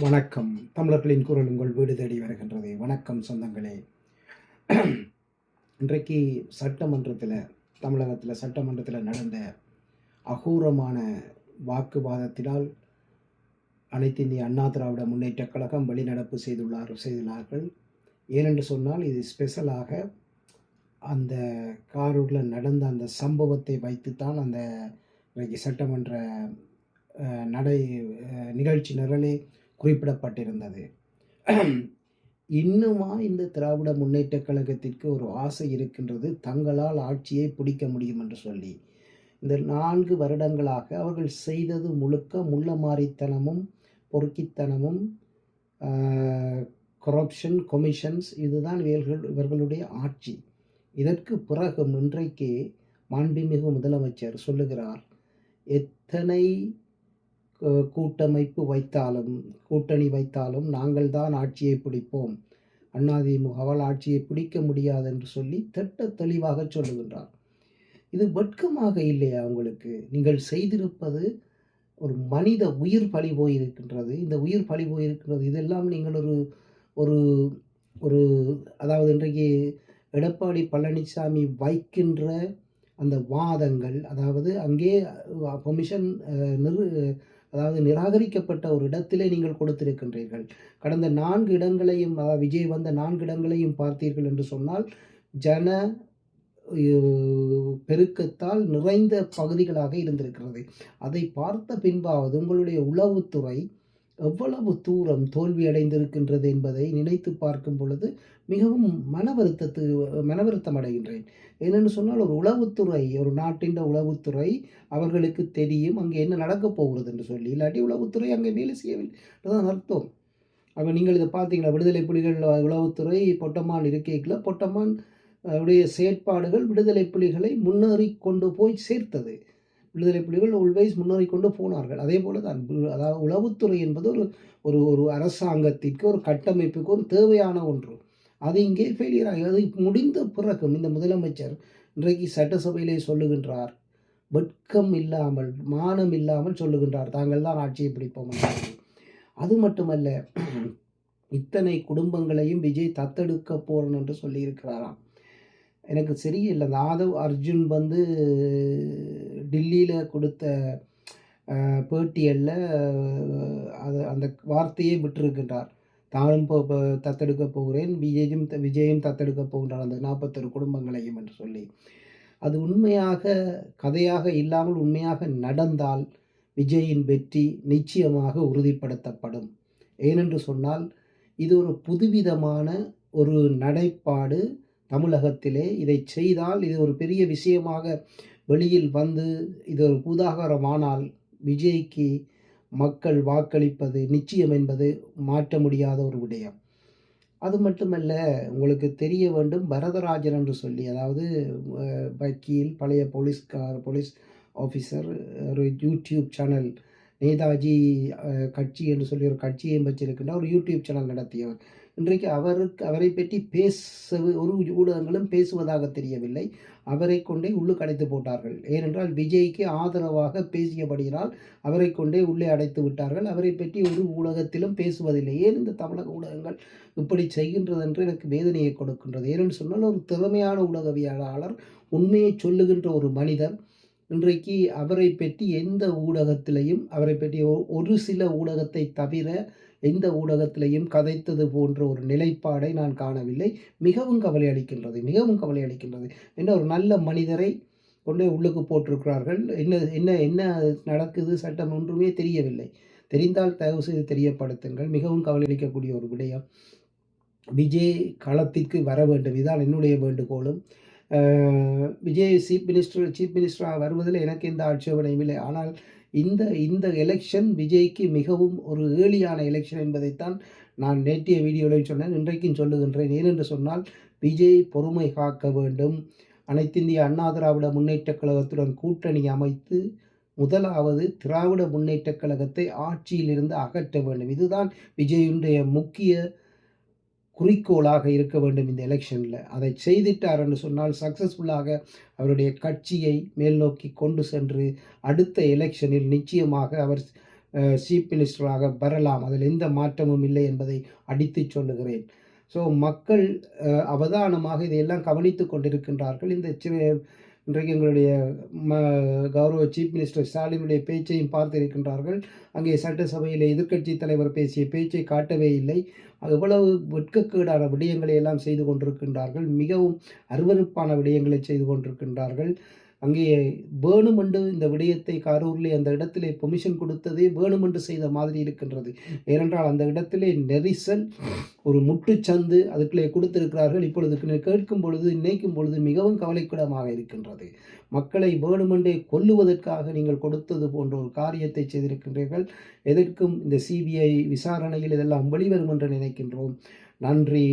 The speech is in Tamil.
வணக்கம். தமிழர்களின் குரல் உங்கள் வீடு தேடி வருகின்றது. வணக்கம் சொந்தங்களே. இன்றைக்கு சட்டமன்றத்தில் தமிழகத்தில் சட்டமன்றத்தில் நடந்த அகூரமான வாக்குவாதத்தினால் அனைத்து இந்திய அண்ணா திராவிட முன்னேற்றக் கழகம் வெளிநடப்பு செய்துள்ளார் செய்துள்ளார்கள். ஏனென்று சொன்னால் இது ஸ்பெஷலாக அந்த காரூரில் நடந்த அந்த சம்பவத்தை வைத்துத்தான் அந்த இன்றைக்கு சட்டமன்ற நடை நிகழ்ச்சி நிரலே குறிப்பிடப்பட்டிருந்தது. இன்னுமா இந்த திராவிட முன்னேற்றக் கழகத்திற்கு ஒரு ஆசை இருக்கின்றது? தங்களால் ஆட்சியை பிடிக்க முடியும் என்று சொல்லி. இந்த நான்கு வருடங்களாக அவர்கள் செய்தது முழுக்க முள்ளமாரித்தனமும் பொறுக்கித்தனமும் கரப்ஷன் கொமிஷன்ஸ் இதுதான் இவர்கள் இவர்களுடைய ஆட்சி. இதற்கு பிறகு இன்றைக்கு மாண்புமிகு முதலமைச்சர் சொல்லுகிறார் எத்தனை கூட்டமைப்பு வைத்தாலும் கூட்டணி வைத்தாலும் நாங்கள் தான் ஆட்சியை பிடிப்போம். அதிமுகவால் ஆட்சியை பிடிக்க முடியாது என்று சொல்லி திட்ட தெளிவாக சொல்லுகின்றார். இது வெட்கமாக இல்லையா உங்களுக்கு? நீங்கள் செய்திருப்பது ஒரு மனித உயிர் பழி போயிருக்கின்றது. இந்த உயிர் பழி போயிருக்கின்றது. இதெல்லாம் நீங்கள் ஒரு ஒரு ஒரு அதாவது இன்றைக்கு எடப்பாடி பழனிசாமி வைக்கின்ற அந்த வாதங்கள் அதாவது அங்கே பொமிஷன் நிறு அதாவது நிராகரிக்கப்பட்ட ஒரு இடத்திலே நீங்கள் கொடுத்திருக்கின்றீர்கள். கடந்த நான்கு இடங்களையும் அதாவது விஜய் வந்த நான்கு இடங்களையும் பார்த்தீர்கள் என்று சொன்னால் ஜன பெருக்கத்தால் நிறைந்த பகுதிகளாக இருந்திருக்கிறது. அதை பார்த்த பின்பாவது உங்களுடைய உளவுத்துறை எவ்வளவு தூரம் தோல்வி அடைந்திருக்கின்றது என்பதை நினைத்து பார்க்கும் பொழுது மிகவும் மன வருத்தத்து மன வருத்தம் அடைகின்றேன் ஏனென்று சொன்னால் ஒரு உளவுத்துறை ஒரு நாட்டின் உளவுத்துறை அவர்களுக்கு தெரியும் அங்கே என்ன நடக்கப் போகிறது என்று சொல்லி இல்லாட்டி உளவுத்துறை அங்கே வேலை செய்யவில்லை அதுதான் அர்த்தம். அப்போ நீங்கள் இதை பார்த்தீங்களா? விடுதலை புலிகள் உளவுத்துறை பொட்டமான் இருக்கைக்குள்ள பொட்டமான் உடைய செயற்பாடுகள் விடுதலை புலிகளை முன்னேறி கொண்டு போய் சேர்த்தது. விடுதலை புலிகள் உள்வைஸ் முன்னேறி கொண்டு போனார்கள். அதே போல தான் அதாவது உளவுத்துறை என்பது ஒரு ஒரு ஒரு அரசாங்கத்திற்கு ஒரு கட்டமைப்புக்கு ஒரு தேவையான ஒன்று. அது இங்கே ஃபெயிலியர் ஆகி அது முடிந்த பிறகும் இந்த முதலமைச்சர் இன்றைக்கு சட்டசபையிலே சொல்லுகின்றார் வெட்கம் இல்லாமல் மானம் இல்லாமல் சொல்லுகின்றார். தாங்கள் தான் ஆட்சியை பிடிப்போம் அது மட்டுமல்ல இத்தனை குடும்பங்களையும் விஜய் தத்தெடுக்க போறேன் என்று சொல்லியிருக்கிறாராம். எனக்கு சரியில்லை. அந்த ஆதவ் அர்ஜுன் வந்து டில்லியில் கொடுத்த பேட்டியலில் அது அந்த வார்த்தையை விட்டிருக்கின்றார். தானும் இப்போ தத்தெடுக்க போகிறேன். விஜயும் த- விஜயும் தத்தெடுக்க போகின்றார் அந்த நாற்பத்தொரு குடும்பங்களையும் என்று சொல்லி. அது உண்மையாக கதையாக இல்லாமல் உண்மையாக நடந்தால் விஜயின் வெற்றி நிச்சயமாக உறுதிப்படுத்தப்படும். ஏனென்று சொன்னால் இது ஒரு புதுவிதமான ஒரு நடைப்பாடு தமிழகத்திலே. இதை செய்தால் இது ஒரு பெரிய விஷயமாக வெளியில் வந்து இது ஒரு பூதாகரமானால் விஜய்க்கு மக்கள் வாக்களிப்பது நிச்சயம் என்பது மாற்ற முடியாத ஒரு விடயம். அது மட்டுமல்ல உங்களுக்கு தெரிய வேண்டும் பரதராஜன் என்று சொல்லி அதாவது வக்கீல் பழைய போலீஸ்கார் போலீஸ் ஆஃபீஸர் ஒரு யூடியூப் சேனல் நேதாஜி கட்சி என்று சொல்லி ஒரு கட்சியையும் வச்சிருக்கின்ற ஒரு யூடியூப் சேனல் நடத்தியவர். இன்றைக்கு அவருக்கு அவரை பற்றி பேச ஒரு ஊடகங்களும் பேசுவதாக தெரியவில்லை. அவரை கொண்டே உள்ளுக்கு அடைத்து போட்டார்கள். ஏனென்றால் விஜய்க்கு ஆதரவாக பேசியபடியினால் அவரை கொண்டே உள்ளே அடைத்து விட்டார்கள். அவரை பற்றி ஒரு ஊடகத்திலும் பேசுவதில்லை. ஏன் இந்த தமிழக ஊடகங்கள் இப்படி செய்கின்றது என்று எனக்கு வேதனையை கொடுக்கின்றது? ஏனென்று சொன்னால் ஒரு திறமையான ஊடகவியலாளர் உண்மையை சொல்லுகின்ற ஒரு மனிதர் இன்றைக்கு அவரை பற்றி எந்த ஊடகத்திலையும் அவரை பற்றி ஒரு சில ஊடகத்தை தவிர எந்த ஊடகத்திலையும் கதைத்தது போன்ற ஒரு நிலைப்பாடை நான் காணவில்லை. மிகவும் கவலை அளிக்கின்றது மிகவும் கவலை அளிக்கின்றது. என்ன ஒரு நல்ல மனிதரை கொண்டே உள்ளுக்கு போட்டிருக்கிறார்கள். என்ன என்ன என்ன நடக்குது சட்டம் ஒன்றுமே தெரியவில்லை. தெரிந்தால் தயவு செய்து தெரியப்படுத்துங்கள். மிகவும் கவலை அளிக்கக்கூடிய ஒரு விடயம். விஜய் களத்திற்கு வர வேண்டும். இதுதான் என்னுடைய வேண்டுகோளும். விஜய் சீஃப் மினிஸ்டர் சீஃப் மினிஸ்டராக வருவதில் எனக்கு எந்த ஆட்சேபனையும் இல்லை. ஆனால் இந்த இந்த எலெக்ஷன் விஜய்க்கு மிகவும் ஒரு ஏலியான எலெக்ஷன் என்பதைத்தான் நான் நேற்றைய வீடியோவில் சொன்னேன் இன்றைக்கும் சொல்லுகின்றேன். ஏனென்று சொன்னால் விஜய் பொறுமை காக்க வேண்டும். அனைத்திந்திய அண்ணா திராவிட முன்னேற்றக் கழகத்துடன் கூட்டணி அமைத்து முதலாவது திராவிட முன்னேற்றக் கழகத்தை ஆட்சியிலிருந்து அகற்ற வேண்டும். இதுதான் விஜயுடைய முக்கிய குறிக்கோளாக இருக்க வேண்டும் இந்த எலெக்ஷனில் அதை செய்திட்டார் என்று சொன்னால் சக்ஸஸ்ஃபுல்லாக அவருடைய கட்சியை மேல் நோக்கி கொண்டு சென்று அடுத்த எலெக்ஷனில் நிச்சயமாக அவர் சீஃப் மினிஸ்டராக வரலாம். அதில் எந்த மாற்றமும் இல்லை என்பதை அடித்து சொல்லுகிறேன். ஸோ மக்கள் அவதானமாக இதையெல்லாம் கவனித்து கொண்டிருக்கின்றார்கள். இந்த இன்றைக்கு எங்களுடைய ம கௌரவ சீஃப் மினிஸ்டர் ஸ்டாலினுடைய பேச்சையும் பார்த்திருக்கின்றார்கள். அங்கே சட்டசபையில் எதிர்க்கட்சி தலைவர் பேசிய பேச்சை காட்டவே இல்லை. எவ்வளவு வெட்கக்கேடான விடயங்களை எல்லாம் செய்து கொண்டிருக்கின்றார்கள். மிகவும் அருவருப்பான விடயங்களை செய்து கொண்டிருக்கின்றார்கள். அங்கே வேணுமென்று இந்த விடயத்தை கரூரிலே அந்த இடத்திலே பொமிஷன் கொடுத்ததே வேணுமென்று செய்த மாதிரி இருக்கின்றது. ஏனென்றால் அந்த இடத்திலே நெரிசல் ஒரு முட்டுச்சந்து அதுக்குள்ளே கொடுத்திருக்கிறார்கள். இப்பொழுது கேட்கும் பொழுது நினைக்கும் பொழுது மிகவும் கவலைக்கிடமாக இருக்கின்றது. மக்களை வேணுமென்றே கொல்லுவதற்காக நீங்கள் கொடுத்தது போன்ற ஒரு காரியத்தை செய்திருக்கின்றீர்கள். எதற்கும் இந்த சிபிஐ விசாரணையில் இதெல்லாம் வெளிவரும் என்று நினைக்கின்றோம். நன்றி.